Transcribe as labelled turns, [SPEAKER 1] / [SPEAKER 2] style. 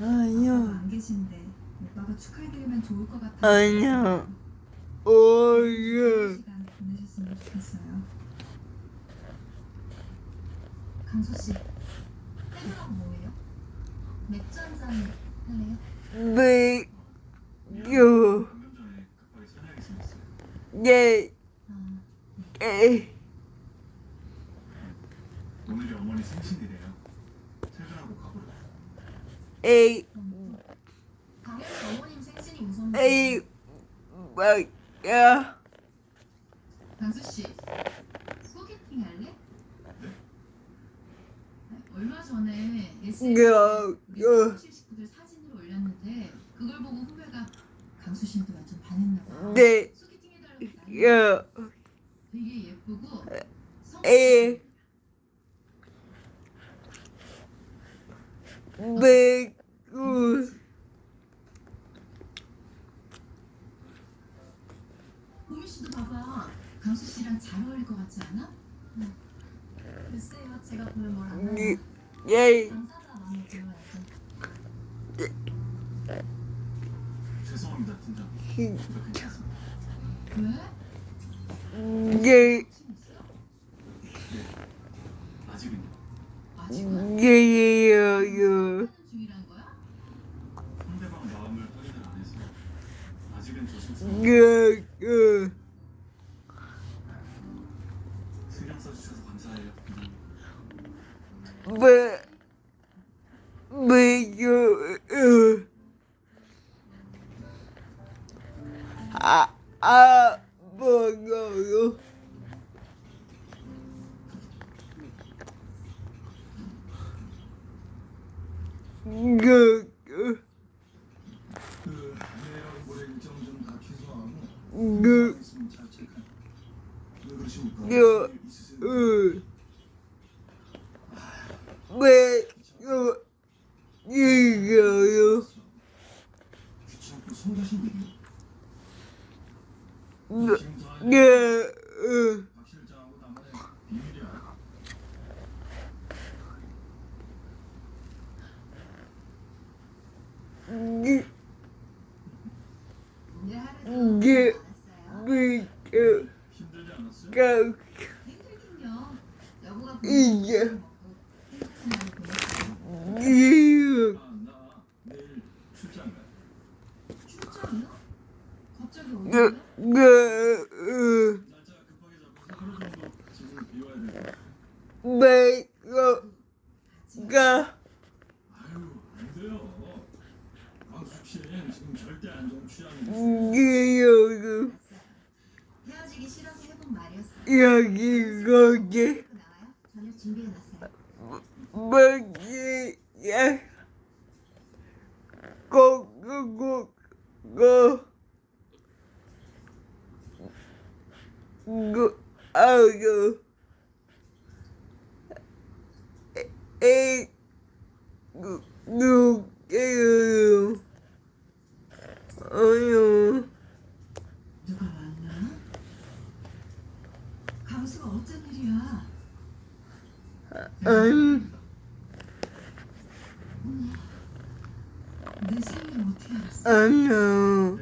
[SPEAKER 1] 아니요.
[SPEAKER 2] 안 계신데 오빠가 축하해드리면 좋을 것 같아요.
[SPEAKER 1] 아니요. 오예.
[SPEAKER 2] 시간 보내셨으면 좋겠어요. 강수 씨, 해드랑 뭐예요? 맥주 한잔 할래요?
[SPEAKER 1] 네. 요.
[SPEAKER 3] 방금 전에 급하게 전화가 있었어요.
[SPEAKER 1] 네.
[SPEAKER 2] 아,
[SPEAKER 1] 에.
[SPEAKER 3] 오늘이 어머니 생신이래요. 퇴근하고 가보려고.
[SPEAKER 1] 에이. 에이. 뭐야.
[SPEAKER 2] 강수 씨, 소개팅 할래?
[SPEAKER 3] 네?
[SPEAKER 2] 얼마 전에
[SPEAKER 1] 요.
[SPEAKER 2] SNS에
[SPEAKER 1] 요.
[SPEAKER 2] 사무실 식구들 사진을 올렸는데 그걸 보고 후배가 강수 씨한테 완전 반했나 봐.
[SPEAKER 1] 네.
[SPEAKER 2] 소개팅 해달라고 난리야.
[SPEAKER 1] 요.
[SPEAKER 2] 되게 예쁘고
[SPEAKER 1] 에. 네. 우.
[SPEAKER 2] 보미 씨도 봐봐. 강수 씨랑 잘 어울릴 것 같지 않아? 글쎄요, 제가 보면
[SPEAKER 1] 네.
[SPEAKER 2] 해요.
[SPEAKER 1] 예.
[SPEAKER 2] 당사자 마음에 들어야죠.
[SPEAKER 3] 죄송합니다, 팀장. 저 괜찮습니다.
[SPEAKER 2] 왜?
[SPEAKER 1] 예.
[SPEAKER 2] 관심 있어?
[SPEAKER 3] 아직은요.
[SPEAKER 2] 아직은
[SPEAKER 1] 예예요.
[SPEAKER 2] 하는 중이란 거야?
[SPEAKER 3] 상대방 마음을 확인을 안 해서 아직은 조심스러워.
[SPEAKER 1] 요. 뭐. 뭐요. 어. 아. 아. 뭐요. 요. 요.
[SPEAKER 4] 그
[SPEAKER 1] 그,
[SPEAKER 4] 체크해. 왜그
[SPEAKER 1] 왜, 요, 이거요,
[SPEAKER 4] 귀찮고 성가신 분이
[SPEAKER 1] 요,
[SPEAKER 4] 지금 다
[SPEAKER 1] 네, 으,
[SPEAKER 4] 박 실장하고 나만의 비밀이야.
[SPEAKER 1] 이,
[SPEAKER 2] 오늘 하루도
[SPEAKER 1] 예.
[SPEAKER 2] 알았어요.
[SPEAKER 1] 미, 요,
[SPEAKER 4] 힘들지 않았어요?
[SPEAKER 1] 가,
[SPEAKER 2] 힘들긴요. 여보가
[SPEAKER 1] 이게.
[SPEAKER 4] 아?
[SPEAKER 1] 그, 으,
[SPEAKER 4] 날짜 급하게 잡아서 하루 정도 집을 비워야 돼.
[SPEAKER 1] 왜, 요, 가,
[SPEAKER 4] 아유, 안 돼요. 광숙 씨는 지금 절대 안 좋은 취향이에요.
[SPEAKER 1] 이요, 요,
[SPEAKER 2] 헤어지기 싫어서 해본 말이었어요.
[SPEAKER 1] 여기, 거기,
[SPEAKER 2] 그 나와요? 저녁 준비해놨어요.
[SPEAKER 1] 뭐지, 야, 고, 고, 고, 고, 고, 아유, 에, 구, 누구요, 어유,
[SPEAKER 2] 누가 왔나? 강수가 어쩐 일이야?
[SPEAKER 1] 음,
[SPEAKER 2] 내생